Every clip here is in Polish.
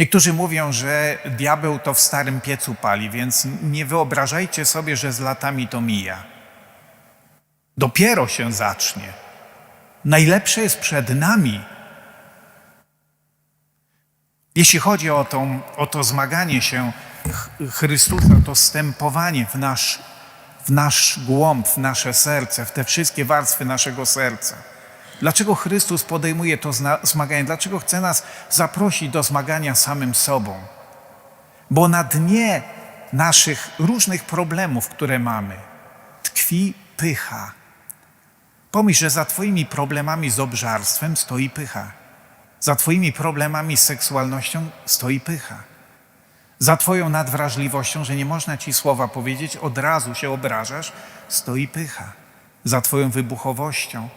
Niektórzy mówią, że diabeł to w starym piecu pali, więc nie wyobrażajcie sobie, że z latami to mija. Dopiero się zacznie. Najlepsze jest przed nami. Jeśli chodzi o, tą, o to zmaganie się Ch- Chrystusa, to stępowanie w nasz, w nasz głąb, w nasze serce, w te wszystkie warstwy naszego serca. Dlaczego Chrystus podejmuje to zmaganie? Dlaczego chce nas zaprosić do zmagania samym sobą? Bo na dnie naszych różnych problemów, które mamy, tkwi pycha. Pomyśl, że za Twoimi problemami z obżarstwem stoi pycha. Za Twoimi problemami z seksualnością stoi pycha. Za Twoją nadwrażliwością, że nie można Ci słowa powiedzieć, od razu się obrażasz, stoi pycha. Za Twoją wybuchowością,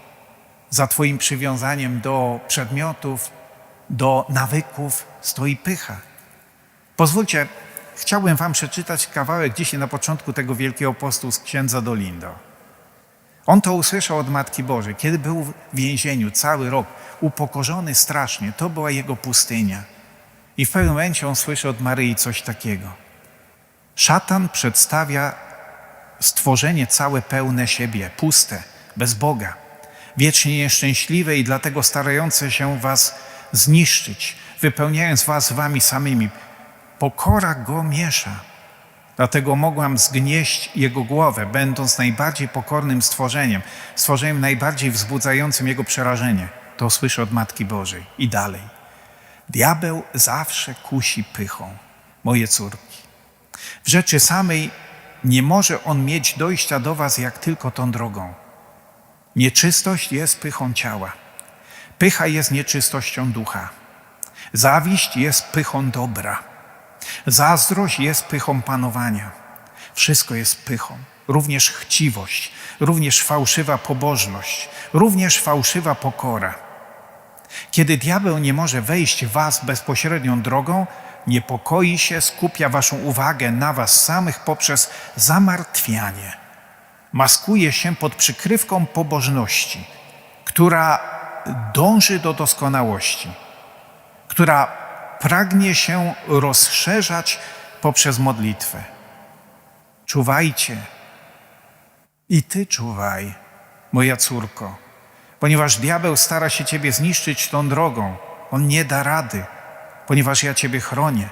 za Twoim przywiązaniem do przedmiotów, do nawyków stoi pycha. Pozwólcie, chciałbym Wam przeczytać kawałek dzisiaj na początku tego wielkiego postu z księdza Dolindo. On to usłyszał od Matki Bożej, kiedy był w więzieniu cały rok, upokorzony strasznie. To była jego pustynia. I w pewnym momencie on słyszy od Maryi coś takiego. Szatan przedstawia stworzenie całe pełne siebie, puste, bez Boga, wiecznie nieszczęśliwe i dlatego starające się was zniszczyć, wypełniając was wami samymi. Pokora go miesza. Dlatego mogłam zgnieść jego głowę, będąc najbardziej pokornym stworzeniem, stworzeniem najbardziej wzbudzającym jego przerażenie. To słyszę od Matki Bożej. I dalej. Diabeł zawsze kusi pychą, moje córki. W rzeczy samej nie może on mieć dojścia do was jak tylko tą drogą. Nieczystość jest pychą ciała. Pycha jest nieczystością ducha. Zawiść jest pychą dobra. Zazdrość jest pychą panowania. Wszystko jest pychą. Również chciwość, również fałszywa pobożność, również fałszywa pokora. Kiedy diabeł nie może wejść was bezpośrednią drogą, niepokoi się, skupia waszą uwagę na was samych poprzez zamartwianie. Maskuje się pod przykrywką pobożności, która dąży do doskonałości, która pragnie się rozszerzać poprzez modlitwę. Czuwajcie. I ty czuwaj, moja córko, ponieważ diabeł stara się ciebie zniszczyć tą drogą. On nie da rady, ponieważ ja ciebie chronię.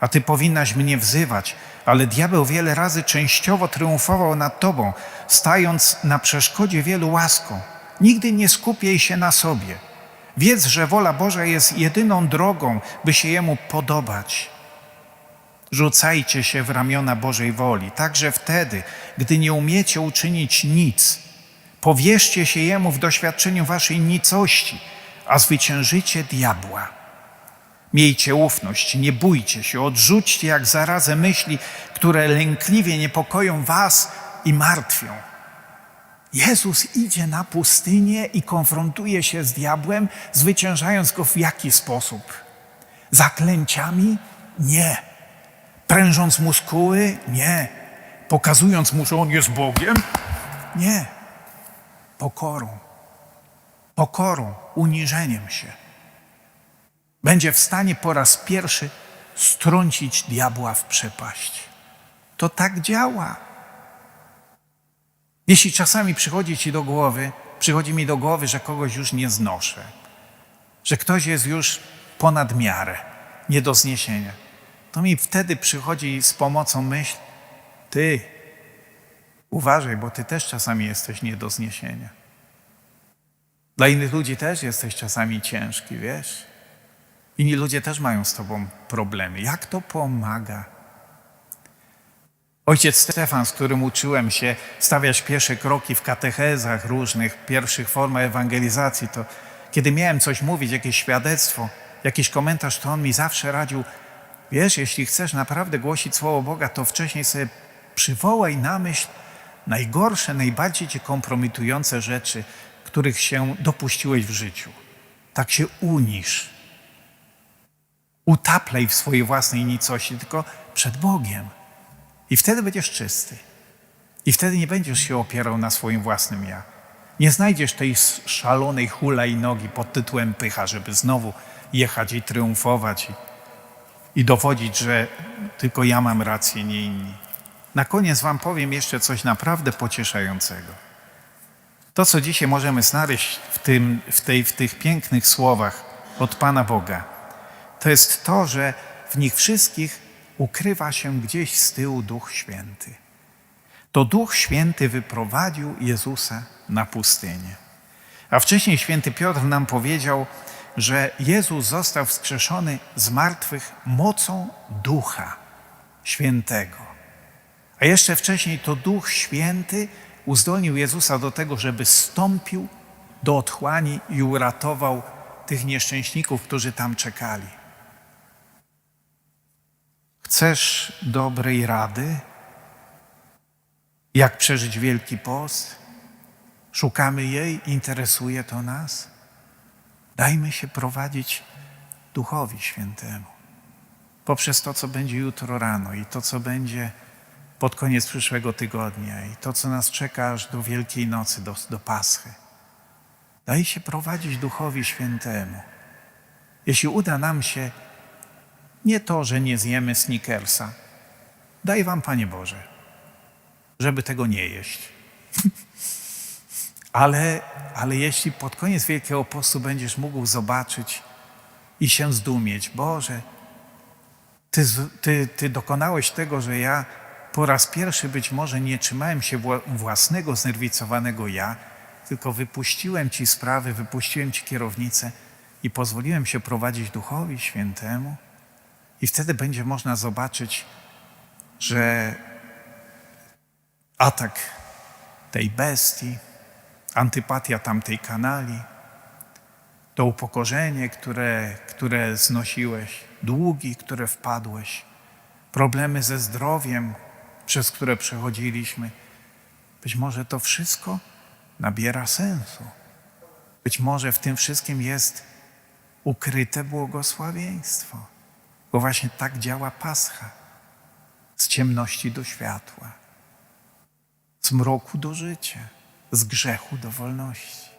A ty powinnaś mnie wzywać, ale diabeł wiele razy częściowo triumfował nad tobą, stając na przeszkodzie wielu łaską. Nigdy nie skupiaj się na sobie. Wiedz, że wola Boża jest jedyną drogą, by się Jemu podobać. Rzucajcie się w ramiona Bożej woli, także wtedy, gdy nie umiecie uczynić nic. Powierzcie się Jemu w doświadczeniu waszej nicości, a zwyciężycie diabła. Miejcie ufność, nie bójcie się, odrzućcie jak zarazę myśli, które lękliwie niepokoją was i martwią. Jezus idzie na pustynię i konfrontuje się z diabłem, zwyciężając go w jaki sposób? Zaklęciami? Nie. Prężąc muskuły? Nie. Pokazując mu, że on jest Bogiem? Nie. Pokorą. Pokorą, uniżeniem się. Będzie w stanie po raz pierwszy strącić diabła w przepaść. To tak działa. Jeśli czasami przychodzi ci do głowy, przychodzi mi do głowy, że kogoś już nie znoszę, że ktoś jest już ponad miarę, nie do zniesienia, to mi wtedy przychodzi z pomocą myśl, ty uważaj, bo ty też czasami jesteś nie do zniesienia. Dla innych ludzi też jesteś czasami ciężki, wiesz? Inni ludzie też mają z tobą problemy. Jak to pomaga? Ojciec Stefan, z którym uczyłem się stawiać pierwsze kroki w katechezach różnych, pierwszych formach ewangelizacji, to kiedy miałem coś mówić, jakieś świadectwo, jakiś komentarz, to on mi zawsze radził, wiesz, jeśli chcesz naprawdę głosić Słowo Boga, to wcześniej sobie przywołaj na myśl najgorsze, najbardziej cię kompromitujące rzeczy, których się dopuściłeś w życiu. Tak się unisz. Utaplej w swojej własnej nicości, tylko przed Bogiem. I wtedy będziesz czysty. I wtedy nie będziesz się opierał na swoim własnym ja. Nie znajdziesz tej szalonej hulajnogi pod tytułem pycha, żeby znowu jechać i triumfować. I i dowodzić, że tylko ja mam rację, nie inni. Na koniec Wam powiem jeszcze coś naprawdę pocieszającego. To, co dzisiaj możemy znaleźć w, tym, w, tej, w tych pięknych słowach od Pana Boga, to jest to, że w nich wszystkich ukrywa się gdzieś z tyłu Duch Święty. To Duch Święty wyprowadził Jezusa na pustynię. A wcześniej święty Piotr nam powiedział, że Jezus został wskrzeszony z martwych mocą Ducha Świętego. A jeszcze wcześniej to Duch Święty uzdolnił Jezusa do tego, żeby stąpił do otchłani i uratował tych nieszczęśników, którzy tam czekali. Chcesz dobrej rady? Jak przeżyć Wielki Post? Szukamy jej, interesuje to nas? Dajmy się prowadzić Duchowi Świętemu. Poprzez to, co będzie jutro rano i to, co będzie pod koniec przyszłego tygodnia i to, co nas czeka aż do Wielkiej Nocy, do, do Paschy. Daj się prowadzić Duchowi Świętemu. Jeśli uda nam się nie to, że nie zjemy snickersa, daj Wam, Panie Boże, żeby tego nie jeść. ale, ale jeśli pod koniec Wielkiego Postu będziesz mógł zobaczyć i się zdumieć, Boże, ty, ty, ty dokonałeś tego, że ja po raz pierwszy być może nie trzymałem się własnego znerwicowanego ja, tylko wypuściłem Ci sprawy, wypuściłem Ci kierownicę i pozwoliłem się prowadzić Duchowi Świętemu. I wtedy będzie można zobaczyć, że atak tej bestii, antypatia tamtej kanali, to upokorzenie, które, które znosiłeś, długi, które wpadłeś, problemy ze zdrowiem, przez które przechodziliśmy, być może to wszystko nabiera sensu. Być może w tym wszystkim jest ukryte błogosławieństwo, bo właśnie tak działa Pascha. Z ciemności do światła, z mroku do życia, z grzechu do wolności.